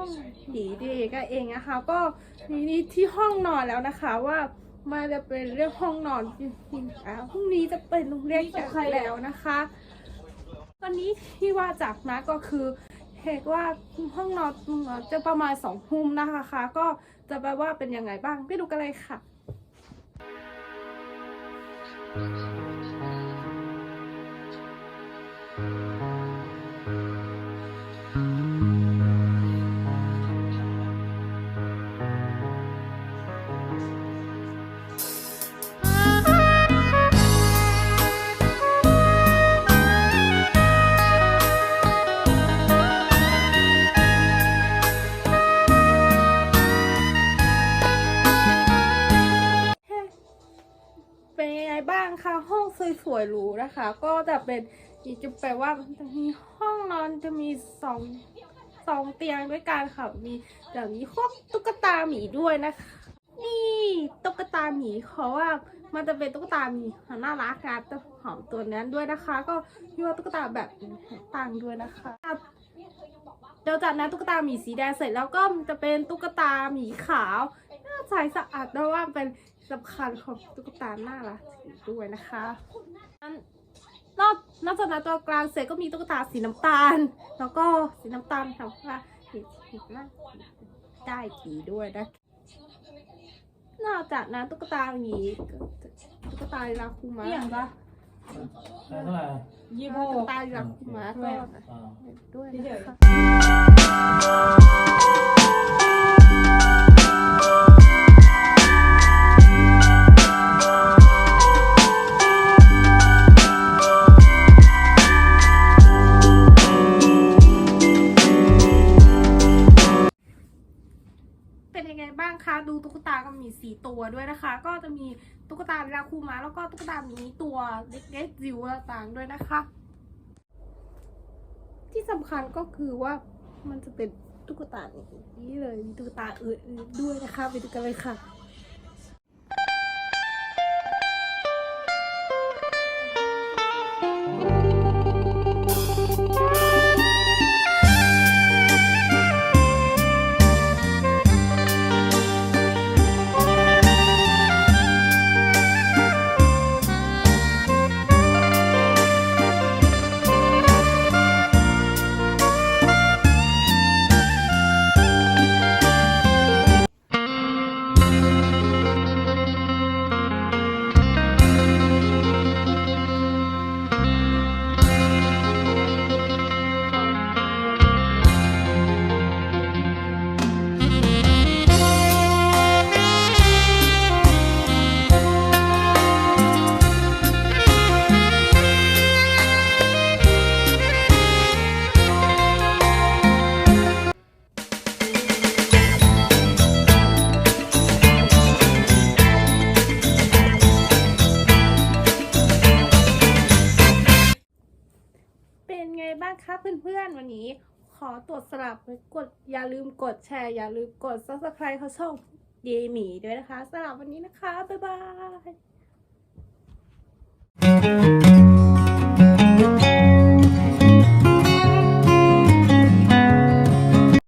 องผีดีก็เองนะคะ ก็ทีนี้ที่ห้องนอนแล้วนะคะว่ามันจะเป็นเรื่องห้องนอนจริงๆอะพรุ่งนี้จะเป็นโรงเรียนกันแล้วนะคะตอนนี้ที่ว่าจากนะก็คือเหตุว่าห้องนอนจะประมาณสองทุ่มนะคะก็จะแปลว่าเป็นยังไงบ้างไปดูกันเลยค่ะเป็ บ้างคะห้องสวยๆหรูนะคะ ก็จะเป็นจะแปลว่าจะมีห้องนอนจะมีสองสองเตียงด้วยกันค่ะ มีอย่างนี้พวกตุ๊กตาหมีด้วยนะคะ นี่ตุ๊กตาหมีเขาว่ามันจะเป็นตุ๊กตาหมีน่ารักนะตัวหอมตัวนั้นด้วยนะคะ ก็ยั่วตุ๊กตาแบบต่างด้วยนะคะเดี๋ยวจากนั้นตุ๊กตาหมีสีแดงเสร็จแล้วก็จะเป็นตุ๊กตาหมีขาว ใสสะอาดด้วยว่าเป็นสำคัญของตุ๊กตาน่ารักด้วยนะคะนั้นนอกนอกจากนั้นตัวกลางเสร็จก็มีตุ๊กตาสีน้ำตาล แล้วก็สีน้ำตาลทำว่าเห็นเห็นว่าได้ผีด้วยนะนอกจากนั้นตุ๊กตาหมีตุ๊กตาลาคูมาเอี่ยงปะใช่เท่าไหร่ยี่ตุ๊ห้กอตาลาคูมาก็อ่าด้วยเฉนะยคะ คะ ดูตุ๊กตาก็มีสีตัวด้วยนะคะ ก็จะมีตุ๊กตาราคูมา แล้วก็ตุ๊กตามีตัวเล็กๆจิ๋วต่างๆด้วยนะคะ ที่สำคัญก็คือว่ามันจะเป็นตุ๊กตาอย่างนี้เลยมีตุ๊กตาอื่นๆด้วยนะคะไปดูกันเลยค่ะ เพื่อนๆ วันนี้ขอตรวจสลับไปกดอย่าลืมกดแชร์ อย่าลืมกด subscribe เขาช่องเยหมีด้วยนะคะสำหรับวันนี้นะคะ บ๊ายบาย